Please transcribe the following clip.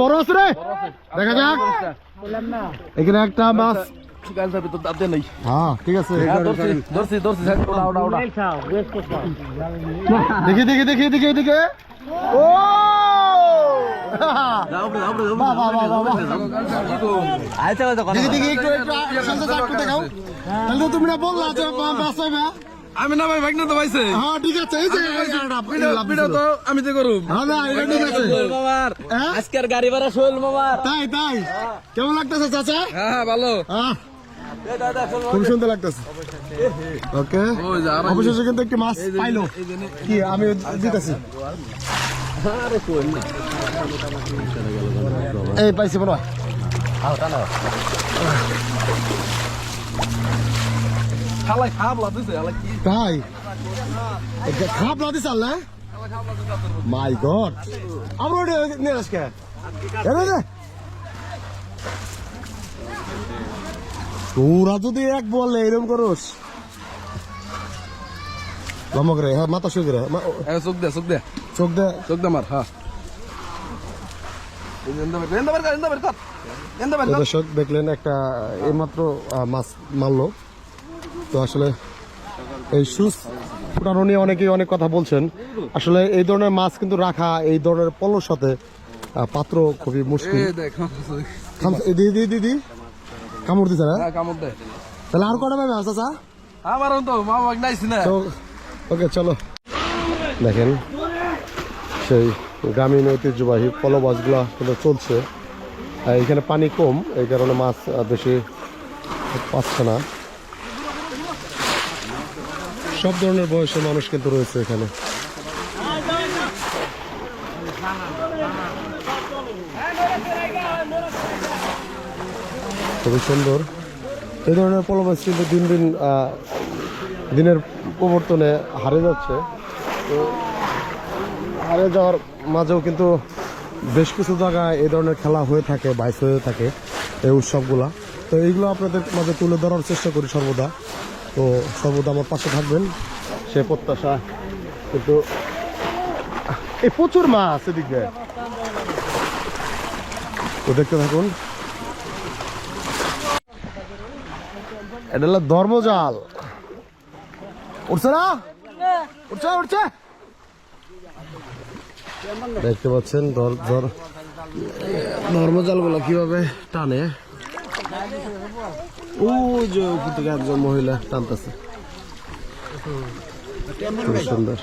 বড় আছে রে দেখা যাক এখানে একটা মাছ হ্যাঁ হ্যাঁ, দেখি দেখি দেখি দেখি দেখি ও বাহ, বাহ, বাহ, বাহ, বাহ। দেখি দেখি একটু একটু সাথে সাথে একটু দেখাও তাহলে তো তুমি না বললা যে পাইবে আমি না ভাই ভাগনা তো পাইছে। হ্যাঁ ঠিক আছে এই যে ভিডিও তো আমি তো করুম। হ্যাঁ না এটা ঠিক আছে। মামার হ্যাঁ? আজকের গাড়ি ভাড়া শোল মামার তাই তাই। কেমন লাগতেছে চাচা? হ্যাঁ হ্যাঁ ভালো। আহ, খুব সুন্দর লাগতেছে। ওকে। অবশেষে কিন্তু একটি মাছ পাইলো। কি আমি দিতেছি? এই পাইছি মনে হয়। খালাই খাব লাগতেছে আলা কি? তাই? না মাই গড আমরা ওটা নিয়ে দে তোরা যদি এক বললে এরকম করস। লম্বা করে হ্যাঁ মাথা শুয়ে করে চোখ দে চোখ দে। চোখ দে। চোখ দে মার হ্যাঁ। দর্শক দেখলেন একটা এইমাত্র মাছ মারলো। তো আসলে এই সুস ফুটানো নিয়ে অনেকেই অনেক কথা বলছেন। আসলে এই ধরনের মাছ কিন্তু রাখা এই ধরনের পলোর সাথে পাত্র খুবই মুশকিল। দিদি দিদি কামড় দিছে না? হ্যাঁ কামড় তাহলে আর কটা পাবে চাচা? আমার তো মা নাইছি না। ওকে চলো। দেখেন সেই গ্রামীণ ঐতিহ্যবাহী পলো মাছগুলো কিন্তু চলছে। এখানে পানি কম এই কারণে মাছ বেশি পাচ্ছে না। সব ধরনের বয়সের মানুষ কিন্তু রয়েছে এখানে। খুবই সুন্দর। এই ধরনের পলো মাছ কিন্তু দিন দিন দিনের প্রবর্তনে হারিয়ে যাচ্ছে। তো হারিয়ে যাওয়ার মাঝেও কিন্তু বেশ কিছু জায়গায় এই ধরনের খেলা হয়ে থাকে, বাইস হয়ে থাকে এই উৎসবগুলা। তো এইগুলো আপনাদের মাঝে তুলে ধরার চেষ্টা করি সর্বদা। তো সর্বদা আমার পাশে থাকবেন। সে প্রত্যাশা, কিন্তু এই প্রচুর মাছ এদিকে তো দেখতে থাকুন। এটা হলো ধর্মজাল। উঠছে না? উঠছে উঠছে। দেখতে পাচ্ছেন ধর ধর ধর্মজালগুলো কীভাবে টানে। ও যে উপর থেকে একজন মহিলা টানতেছে। সুন্দর।